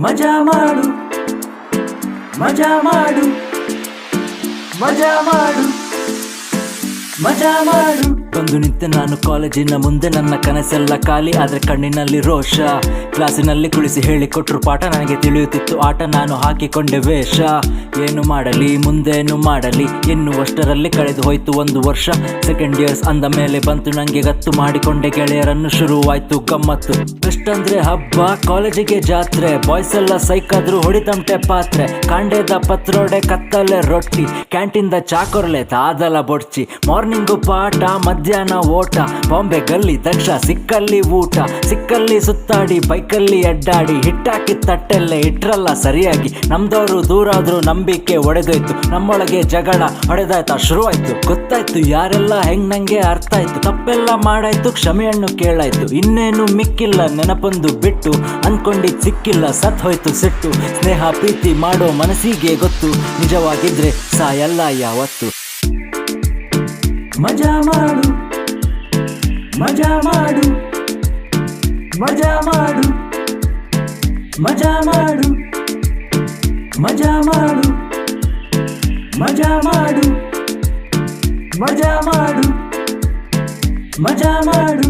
ಮಜಾ ಮಾಡು ಮಜಾ ಮಾಡು ಮಜಾ ಮಾಡು ಮಜಾ ಮಾಡು ಬಂದು ನಿಂತೆ ನಾನು ಕಾಲೇಜಿನ ಮುಂದೆ ನನ್ನ ಕನಸೆಲ್ಲ ಖಾಲಿ ಆದರೆ ಕಣ್ಣಿನಲ್ಲಿ ರೋಷ. ಕ್ಲಾಸಿನಲ್ಲಿ ಕುಳಿಸಿ ಹೇಳಿಕೊಟ್ರು ಪಾಠ ನನಗೆ ತಿಳಿಯುತ್ತಿತ್ತು, ಆಟ ನಾನು ಹಾಕಿಕೊಂಡೆ ವೇಷ. ಏನು ಮಾಡಲಿ, ಮುಂದೇನು ಮಾಡಲಿ, ಎನ್ನುವಷ್ಟರಲ್ಲಿ ಕಳೆದು ಹೋಯ್ತು ಒಂದು ವರ್ಷ. ಸೆಕೆಂಡ್ ಇಯರ್ಸ್ ಅಂದ ಮೇಲೆ ಬಂತು ನನಗೆ ಗತ್ತು ಮಾಡಿಕೊಂಡೆ ಗೆಳೆಯರನ್ನು ಶುರುವಾಯ್ತು ಗಮ್ಮತ್ತು. ಅಂದ್ರೆ ಹಬ್ಬ, ಕಾಲೇಜಿಗೆ ಜಾತ್ರೆ ಬಾಯ್ಸ್ ಎಲ್ಲ ಸೈಕಾದ್ರು ಹೊಡಿತಂಟೆ ಪಾತ್ರೆ. ಕಾಂಡೇದ ಪತ್ರೋಡೆ ಕತ್ತಲೆ ರೊಟ್ಟಿ ಕ್ಯಾಂಟೀನ್ದ ಚಾಕೊರ್ಲೆ ತಾದಲ ಬೊಡ್ಚಿ. ಮಾರ್ನಿಂಗು ಪಾಠ ಮಧ್ಯಾಹ್ನ ಓಟ. ಬಾಂಬೆ ಗಲ್ಲಿ ದಕ್ಷ, ಸಿಕ್ಕಲ್ಲಿ ಊಟ. ಸಿಕ್ಕಲ್ಲಿ ಸುತ್ತಾಡಿ, ಬೈಕಲ್ಲಿ ಅಡ್ಡಾಡಿ, ಹಿಟ್ಟಾಕಿ ತಟ್ಟೆಲ್ಲ ಇಟ್ರಲ್ಲ ಸರಿಯಾಗಿ. ನಮ್ದವರು ದೂರಾದ್ರು ನಂಬಿಕೆ ಒಡೆದೋಯ್ತು. ನಮ್ಮೊಳಗೆ ಜಗಳ ಹೊಡೆದಾಯ್ತಾ ಶುರುವಾಯ್ತು. ಗೊತ್ತಾಯ್ತು ಯಾರೆಲ್ಲ ಹೆಂಗ್ ನಂಗೆ ಅರ್ಥ ಆಯ್ತು. ತಪ್ಪೆಲ್ಲ ಮಾಡಾಯ್ತು, ಕ್ಷಮೆಯನ್ನು ಕೇಳಾಯ್ತು. ಇನ್ನೇನು ಮಿಕ್ಕಿಲ್ಲ, ನೆನಪೊಂದು ಬಿಟ್ಟು. ಅನ್ಕೊಂಡಿ ಸಿಕ್ಕಿಲ್ಲ, ಸತ್ ಹೋಯ್ತು ಸಿಟ್ಟು. ಸ್ನೇಹ, ಪ್ರೀತಿ ಮಾಡೋ ಮನಸ್ಸಿಗೆ ಗೊತ್ತು. ನಿಜವಾಗಿದ್ರೆ ಸಾಯಲ್ಲ ಯಾವತ್ತು. ಮಜಾ ಮಾಡು ಮಜಾ ಮಾಡು ಮಜಾ ಮಾಡು ಮಜಾ ಮಾಡು ಮಜಾ ಮಾಡು ಮಜಾ ಮಾಡು ಮಜಾ ಮಾಡು ಮಜಾ ಮಾಡು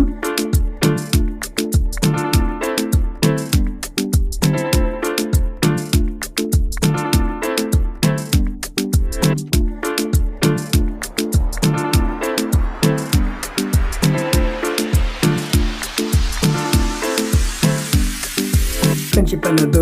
ಫ್ರೆಂಡ್ಶಿಪ್ ಅನ್ನೋದು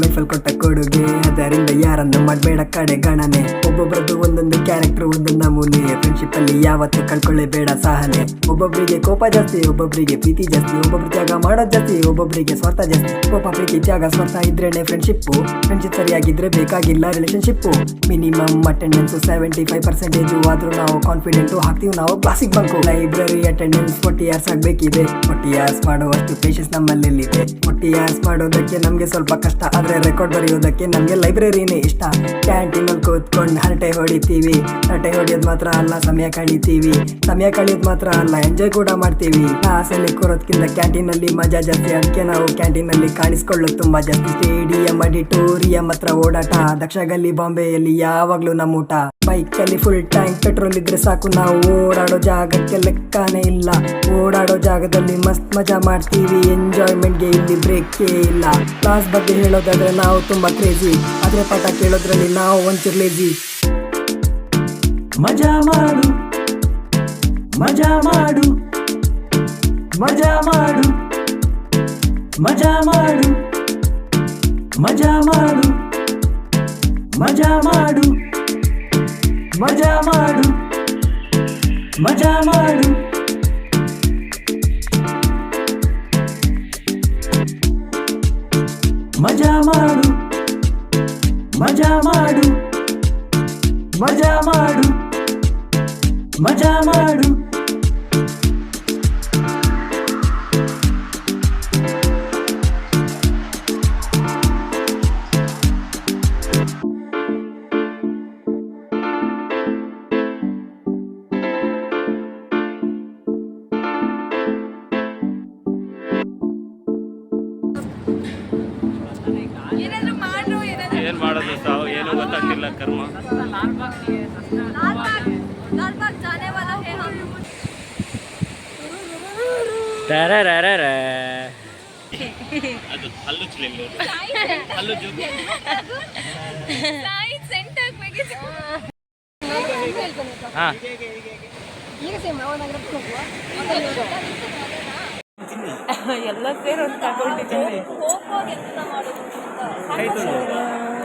ಲೈಫಲ್ಲಿ ಕೊಟ್ಟ ಕೊಡುಗೆ. ಅದರಿಂದ ಯಾರನ್ನು ಮಾಡಬೇಡ ಕಡೆ ಗಣನೆ. ಒಬ್ಬೊಬ್ರದ್ದು ಒಂದೊಂದು ಕ್ಯಾರೆಕ್ಟರ್ ಒಂದೊಂದು ನಮೂನೆ. ಫ್ರೆಂಡ್ಶಿಪ್ ಅಲ್ಲಿ ಯಾವತ್ತು ಕಳ್ಕೊಳ್ಳೇಬೇಡ ಸಹನೆ. ಒಬ್ಬೊಬ್ಬರಿಗೆ ಕೋಪ ಜಾಸ್ತಿ ಒಬ್ಬೊಬ್ಬರಿಗೆ ಪ್ರೀತಿ ಜಾಸ್ತಿ, ಒಬ್ಬೊಬ್ರು ಜಾಗ ಮಾಡೋದ್ ಜಾಸ್ತಿ ಒಬ್ಬೊಬ್ಬರಿಗೆ ಸ್ವಾರ್ಥ ಜಾಸ್ತಿ. ಕೋಪ, ಪ್ರೀತಿ ಜಾಗ ಸ್ವಾರ್ಥ ಇದ್ರೇನೆ ಫ್ರೆಂಡ್ಶಿಪ್ ಫ್ರೆಂಡ್ಶಿಪ್ ಸರಿಯಾಗಿದ್ರೆ ಬೇಕಾಗಿಲ್ಲ relationship minimum attendance seventy five percentage ಆದ್ರೂ ನಾವು ಕಾನ್ಫಿಡೆಂಟ್ ಹಾಕ್ತೀವಿ ನಾವು ಕ್ಲಾಸಿಗೆ bunk library attendance forty years ಆಗಬೇಕಿದೆ. ಫೋರ್ಟಿ ಇಯರ್ಸ್ ಮಾಡುವಷ್ಟು ಪೇಷನ್ಸ್ ನಮ್ಮಲ್ಲಿದೆ ಫೋರ್ಟಿ ಇಯರ್ಸ್ ಮಾಡೋದಕ್ಕೆ ನಮಗೆ ಸ್ವಲ್ಪ ಕಷ್ಟ, ಆದ್ರೆ ರೆಕಾರ್ಡ್ ಬರೆಯೋದಕ್ಕೆ ನಮಗೆ ಲೈಬ್ರರಿನೇ ಇಷ್ಟ. ಕ್ಯಾಂಟೀನ್ ಅಲ್ಲಿ ಕೂತ್ಕೊಂಡು ಹರಟೆ ಹೊಡಿತೀವಿ. ಹರಟೆ ಹೊಡಿಯೋದು ಮಾತ್ರ ಅಲ್ಲ, ಸಮಯ ಕಳೀತೀವಿ. ಸಮಯ ಕಳಿಯೋದು ಮಾತ್ರ ಅಲ್ಲ ಎಂಜಾಯ್ ಕೂಡ ಮಾಡ್ತೀವಿ. ಕ್ಲಾಸಲ್ಲಿ ಕೂರೋದ್ಕಿಂತ ಕ್ಯಾಂಟೀನ್ ಅಲ್ಲಿ ಮಜಾ ಜಾಸ್ತಿ. ಅದಕ್ಕೆ ನಾವು ಕ್ಯಾಂಟೀನ್ ಅಲ್ಲಿ ಕಾಣಿಸ್ಕೊಳ್ಳೋದು ತುಂಬಾ ಜಾಸ್ತಿ. ಸ್ಟೇಡಿಯಂ ಅಡಿಟೋರಿಯಂ ಹತ್ರ ಓಡಾಟ. ದಕ್ಷಗಲ್ಲಿ, ಬಾಂಬೆಯಲ್ಲಿ ಯಾವಾಗ್ಲೂ ನಮ್ಮ ಊಟ. ಬೈಕ್ ಅಲ್ಲಿ ಫುಲ್ ಟ್ಯಾಂಕ್ ಪೆಟ್ರೋಲ್ ಇದ್ರೆ ಸಾಕು. ನಾವು ಓಡಾಡೋ ಜಾಗಕ್ಕೆ ಲೆಕ್ಕನೇ ಇಲ್ಲ. ಓಡಾಡೋ ಜಾಗದಲ್ಲಿ ಮಸ್ತ್ ಮಜಾ ಮಾಡ್ತೀವಿ. ಎಂಜಾಯ್ಮೆಂಟ್ಗೆ ಇಲ್ಲಿ ಬ್ರೇಕೇ ಇಲ್ಲ. ಕ್ಲಾಸ್ ಬಗ್ಗೆ ಹೇಳೋದಾದ್ರೆ ನಾವು ತುಂಬಾ ಕ್ರೇಜಿ ಆದ್ರೆ ಪಾಠ ಕೇಳೋದ್ರಲ್ಲಿ ನಾವು ಒಂಚೂರು ಲೇಜಿ ಮಜಾ ಮಾಡು. ಮಜಾ ಮಾಡು. ಮಜಾ ಮಾಡು. ಮಜಾ ಮಾಡು. ಮಜಾ ಮಾಡು. ಮಜಾ ಮಾಡು. ಮಜಾ ಮಾಡು. ಮಜಾ ಮಾಡು. મજા માಡು મજા માಡು મજા માಡು મજા માડું. करला कर्म ಎಲ್ಲ ಸೇರಿ ಒಂದು